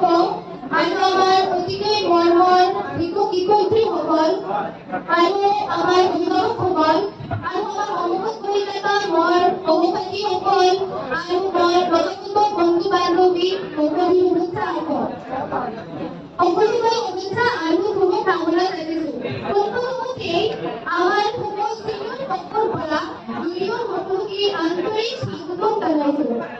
আৰু আমাৰ অতিকৈ মৰমৰ শিক্ষক শিক্ষয়িত্ৰীসকল আৰু আমাৰ অভিভাৱকসকল আৰু আমাৰ সন্মুখত বহি থকা মোৰ সহপাঠীসকল আৰু মোৰ নতুন বন্ধু বান্ধৱী সকলো শুভেচ্ছাসকল সকলোকে শুভেচ্ছা আৰু শুভকামনা জনাইছো প্ৰথমতে আমাৰ সমষ্টিটোৰ পক্ষৰ পৰা দুয়োজন সকলোকে আন্তৰিক স্বাগতম জনাইছো।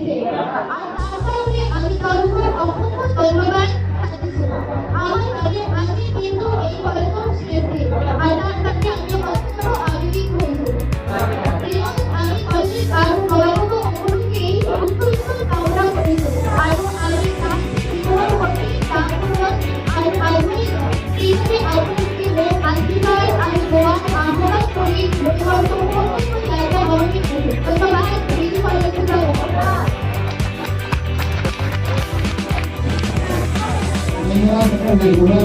হয়েছে আর তার কারণে আমি তার উপর অসংখ্য धन्यवाद करते हुए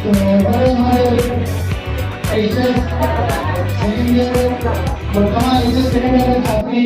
तो बड़े हमारे ऐसे सेकेंड ईयर वर्तमान ऐसे सेकेंड ईयर छात्री